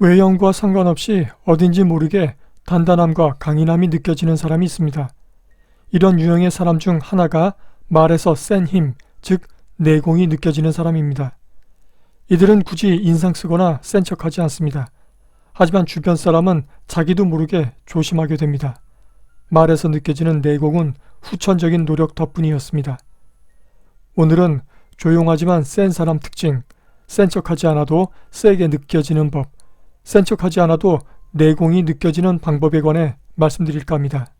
외형과 상관없이 어딘지 모르게 단단함과 강인함이 느껴지는 사람이 있습니다. 이런 유형의 사람 중 하나가 말에서 센 힘, 즉 내공이 느껴지는 사람입니다. 이들은 굳이 인상 쓰거나 센 척하지 않습니다. 하지만 주변 사람은 자기도 모르게 조심하게 됩니다. 말에서 느껴지는 내공은 후천적인 노력 덕분이었습니다. 오늘은 조용하지만 센 사람 특징, 센 척하지 않아도 세게 느껴지는 법, 센 척하지 않아도 내공이 느껴지는 방법에 관해 말씀드릴까 합니다.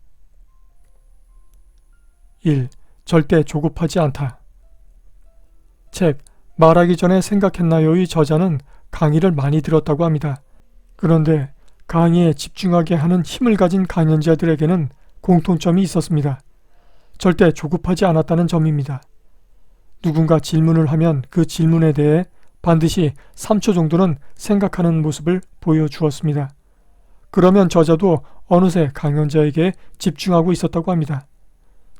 1. 절대 조급하지 않다. 책 말하기 전에 생각했나요의 저자는 강의를 많이 들었다고 합니다. 그런데 강의에 집중하게 하는 힘을 가진 강연자들에게는 공통점이 있었습니다. 절대 조급하지 않았다는 점입니다. 누군가 질문을 하면 그 질문에 대해 반드시 3초 정도는 생각하는 모습을 보여주었습니다. 그러면 저자도 어느새 강연자에게 집중하고 있었다고 합니다.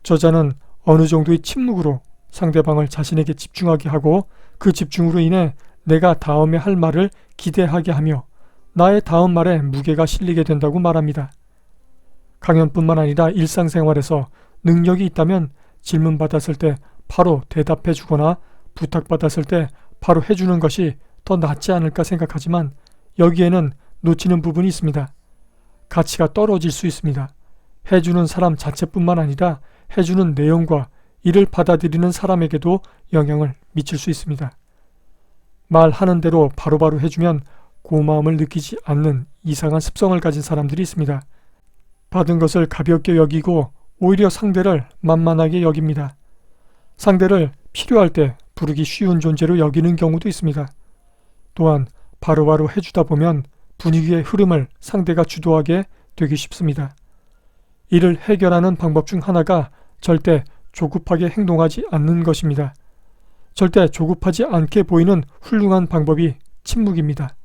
저자는 어느 정도의 침묵으로 상대방을 자신에게 집중하게 하고 그 집중으로 인해 내가 다음에 할 말을 기대하게 하며 나의 다음 말에 무게가 실리게 된다고 말합니다. 강연뿐만 아니라 일상생활에서 능력이 있다면 질문받았을 때 바로 대답해 주거나 부탁받았을 때 바로 해주는 것이 더 낫지 않을까 생각하지만 여기에는 놓치는 부분이 있습니다. 가치가 떨어질 수 있습니다. 해주는 사람 자체뿐만 아니라 해주는 내용과 이를 받아들이는 사람에게도 영향을 미칠 수 있습니다. 말하는 대로 바로바로 해주면 고마움을 느끼지 않는 이상한 습성을 가진 사람들이 있습니다. 받은 것을 가볍게 여기고 오히려 상대를 만만하게 여깁니다. 상대를 필요할 때 부르기 쉬운 존재로 여기는 경우도 있습니다. 또한 바로바로 해주다 보면 분위기의 흐름을 상대가 주도하게 되기 쉽습니다. 이를 해결하는 방법 중 하나가 절대 조급하게 행동하지 않는 것입니다. 절대 조급하지 않게 보이는 훌륭한 방법이 침묵입니다.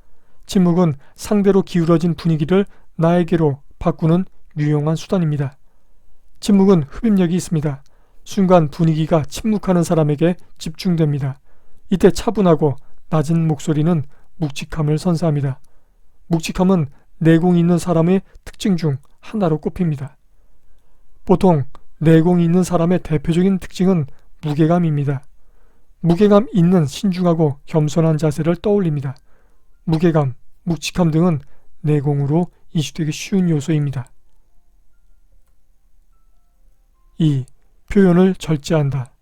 침묵은 상대로 기울어진 분위기를 나에게로 바꾸는 유용한 수단입니다. 침묵은 흡입력이 있습니다. 순간 분위기가 침묵하는 사람에게 집중됩니다. 이때 차분하고 낮은 목소리는 묵직함을 선사합니다. 묵직함은 내공이 있는 사람의 특징 중 하나로 꼽힙니다. 보통 내공이 있는 사람의 대표적인 특징은 무게감입니다. 무게감 있는 신중하고 겸손한 자세를 떠올립니다. 무게감, 묵직함 등은 내공으로 이슈되기 쉬운 요소입니다. 2. 표현을 절제한다.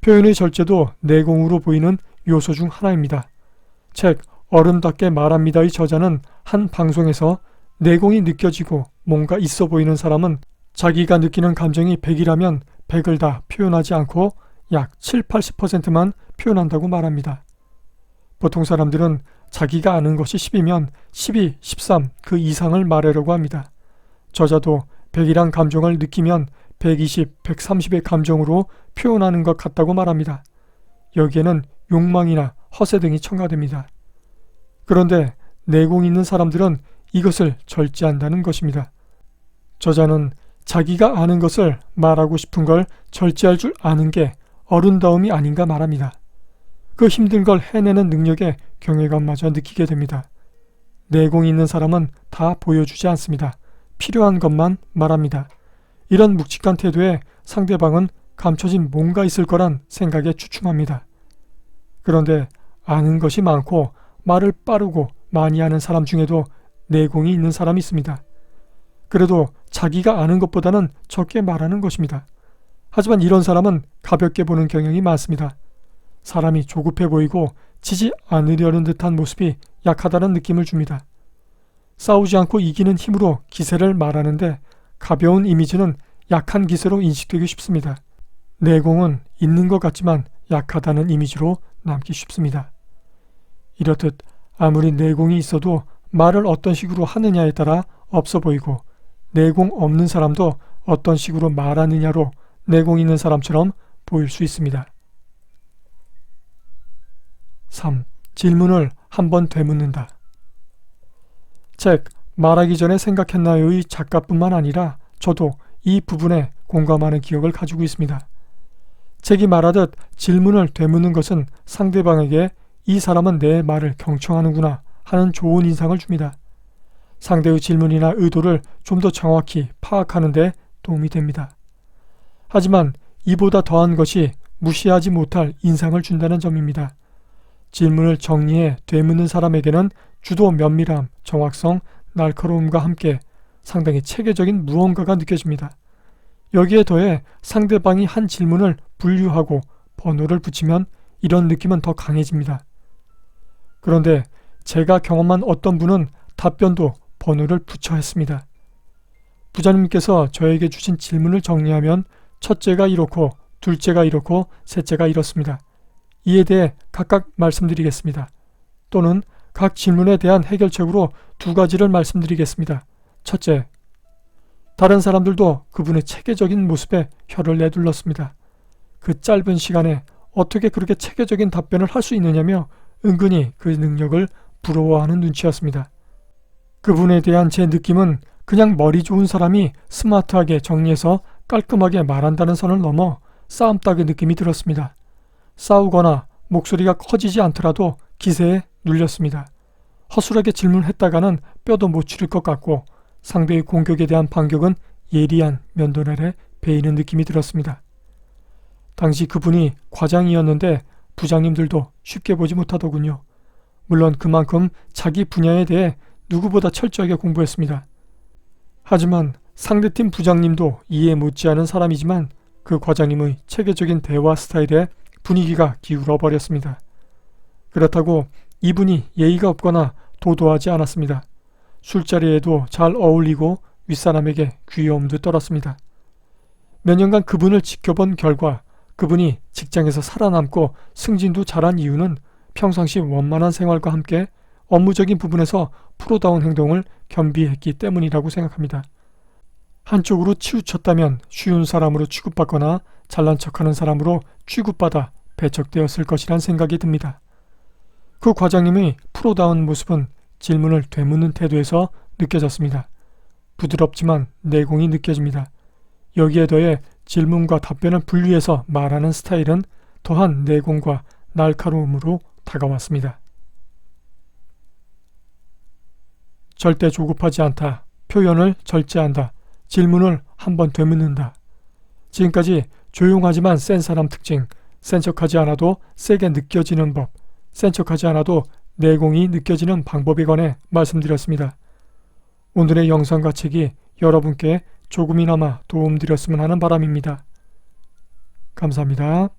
표현의 절제도 내공으로 보이는 요소 중 하나입니다. 책 어른답게 말합니다의 저자는 한 방송에서 내공이 느껴지고 뭔가 있어 보이는 사람은 자기가 느끼는 감정이 100이라면 100을 다 표현하지 않고 약 7, 80%만 표현한다고 말합니다. 보통 사람들은 자기가 아는 것이 10이면 12, 13 그 이상을 말하려고 합니다. 저자도 100이란 감정을 느끼면 120, 130의 감정으로 표현하는 것 같다고 말합니다. 여기에는 욕망이나 허세 등이 첨가됩니다. 그런데 내공 있는 사람들은 이것을 절제한다는 것입니다. 저자는 자기가 아는 것을 말하고 싶은 걸 절제할 줄 아는 게 어른다움이 아닌가 말합니다. 그 힘든 걸 해내는 능력에 경외감마저 느끼게 됩니다. 내공 있는 사람은 다 보여주지 않습니다. 필요한 것만 말합니다. 이런 묵직한 태도에 상대방은 감춰진 뭔가 있을 거란 생각에 추춤합니다. 그런데 아는 것이 많고 말을 빠르고 많이 하는 사람 중에도 내공이 있는 사람이 있습니다. 그래도 자기가 아는 것보다는 적게 말하는 것입니다. 하지만 이런 사람은 가볍게 보는 경향이 많습니다. 사람이 조급해 보이고 치지 않으려는 듯한 모습이 약하다는 느낌을 줍니다. 싸우지 않고 이기는 힘으로 기세를 말하는데 가벼운 이미지는 약한 기세로 인식되기 쉽습니다. 내공은 있는 것 같지만 약하다는 이미지로 남기 쉽습니다. 이렇듯 아무리 내공이 있어도 말을 어떤 식으로 하느냐에 따라 없어 보이고 내공 없는 사람도 어떤 식으로 말하느냐로 내공 있는 사람처럼 보일 수 있습니다. 3. 질문을 한번 되묻는다. 책 말하기 전에 생각했나요의 작가뿐만 아니라 저도 이 부분에 공감하는 기억을 가지고 있습니다. 책이 말하듯 질문을 되묻는 것은 상대방에게 이 사람은 내 말을 경청하는구나 하는 좋은 인상을 줍니다. 상대의 질문이나 의도를 좀 더 정확히 파악하는 데 도움이 됩니다. 하지만 이보다 더한 것이 무시하지 못할 인상을 준다는 점입니다. 질문을 정리해 되묻는 사람에게는 주도 면밀함, 정확성, 날카로움과 함께 상당히 체계적인 무언가가 느껴집니다. 여기에 더해 상대방이 한 질문을 분류하고 번호를 붙이면 이런 느낌은 더 강해집니다. 그런데 제가 경험한 어떤 분은 답변도 번호를 붙여 했습니다. 부자님께서 저에게 주신 질문을 정리하면 첫째가 이렇고 둘째가 이렇고 셋째가 이렇습니다. 이에 대해 각각 말씀드리겠습니다. 또는 각 질문에 대한 해결책으로 두 가지를 말씀드리겠습니다. 첫째, 다른 사람들도 그분의 체계적인 모습에 혀를 내둘렀습니다. 그 짧은 시간에 어떻게 그렇게 체계적인 답변을 할 수 있느냐며 은근히 그 능력을 부러워하는 눈치였습니다. 그분에 대한 제 느낌은 그냥 머리 좋은 사람이 스마트하게 정리해서 깔끔하게 말한다는 선을 넘어 싸움닭의 느낌이 들었습니다. 싸우거나 목소리가 커지지 않더라도 기세에 눌렸습니다. 허술하게 질문했다가는 뼈도 못 추릴 것 같고 상대의 공격에 대한 반격은 예리한 면도날에 베이는 느낌이 들었습니다. 당시 그분이 과장이었는데 부장님들도 쉽게 보지 못하더군요. 물론 그만큼 자기 분야에 대해 누구보다 철저하게 공부했습니다. 하지만 상대팀 부장님도 이해 못지않은 사람이지만 그 과장님의 체계적인 대화 스타일에 분위기가 기울어 버렸습니다. 그렇다고 이분이 예의가 없거나 도도하지 않았습니다. 술자리에도 잘 어울리고 윗사람에게 귀여움도 떨었습니다. 몇 년간 그분을 지켜본 결과 그분이 직장에서 살아남고 승진도 잘한 이유는 평상시 원만한 생활과 함께 업무적인 부분에서 프로다운 행동을 겸비했기 때문이라고 생각합니다. 한쪽으로 치우쳤다면 쉬운 사람으로 취급받거나 잘난 척하는 사람으로 취급받아 배척되었을 것이란 생각이 듭니다. 그 과장님의 프로다운 모습은 질문을 되묻는 태도에서 느껴졌습니다. 부드럽지만 내공이 느껴집니다. 여기에 더해 질문과 답변을 분리해서 말하는 스타일은 더한 내공과 날카로움으로 다가왔습니다. 절대 조급하지 않다. 표현을 절제한다. 질문을 한번 되묻는다. 지금까지 조용하지만 센 사람 특징, 센 척하지 않아도 세게 느껴지는 법, 센 척하지 않아도 내공이 느껴지는 방법에 관해 말씀드렸습니다. 오늘의 영상과 책이 여러분께 조금이나마 도움드렸으면 하는 바람입니다. 감사합니다.